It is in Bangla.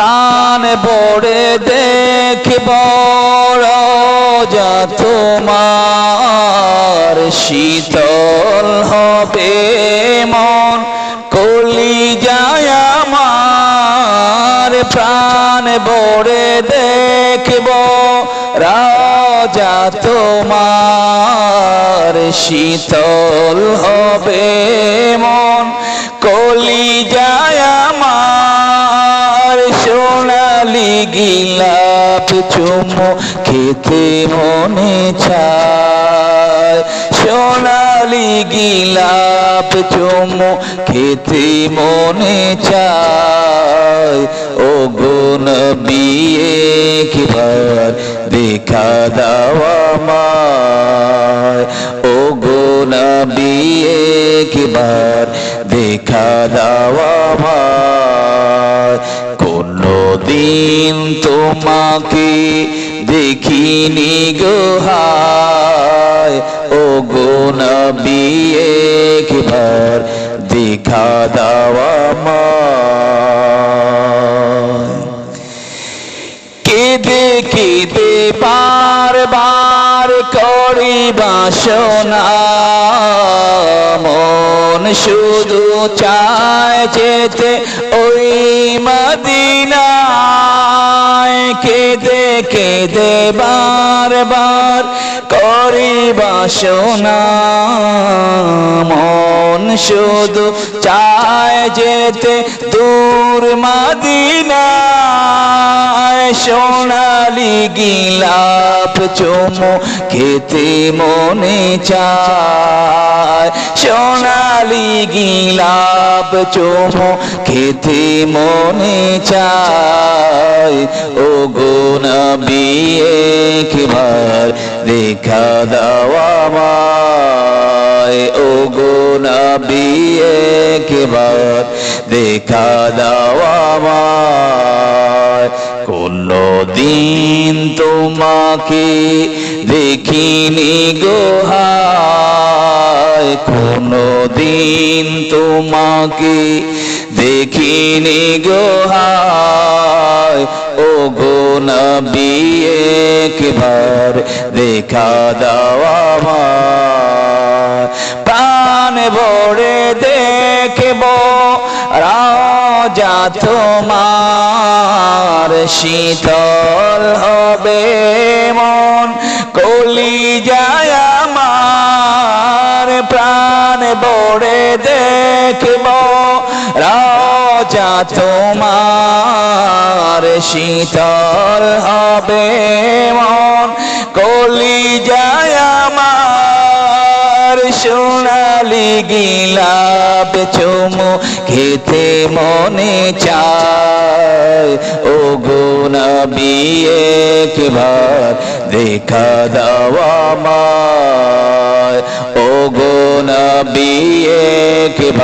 প্রাণ বড়ে দেখব যা তোমার শীতল হবে মন। কলি যায় আমার প্রাণ বড়ে দেখব রাজা তোমার শীতল হবে মন। কলি যায় গিলাপ চুমো খেতে মনে চায়। সোনালি গিলাপ চুমো খেতে মনে চায়। ও গুণ বিয়ে কিবার দেখা দাওয়া মায় ও গুণ বিয়ে কিবার দেখা দাওয়া মায় কোনো দিন তোমাকে দেখিনি গোহায় ও গুণ বিয়ে কিবার দেখা দাওয়া মায় কেঁদে কেঁদে বারবার করি বাসনা মন শুধু চায় যেতে ওই মদিনায় কেঁদে কেঁদে বারবার করি বাসনা মন শুধু চায় যেতে দূর মদিনায়। সোনালি গিলাপ চুমো খেতে মনে চায়। সোনালি গিলাপ চুমো খেতে মনে চায়। ও গুণ বিয়ে কিবার দেখা দেওয়া মায় ও গুণ বিয়ে কিবার দেখা দেওয়া মায় কোনো দিন তোমাকে দেখিনি গোহায় কোনো দিন তোমাকে দেখিনি গোহায় ও গুণ বিয়ে কিবার দেখা দেওয়া প্রাণ ভরে দেখব রাজা তোমার, শীতল হবে মন, কলি যায় আমার। প্রাণ বড়ে দেখব রাজা তোমার শীতল হবে মন। কলি যায় আমার, সোনালি গিলাপ চুমু খেতে মনে চায়। ও গুণ বিয়ে কিবার দেখা দেওয়া মায় ও গুণ বিয়ে কিবার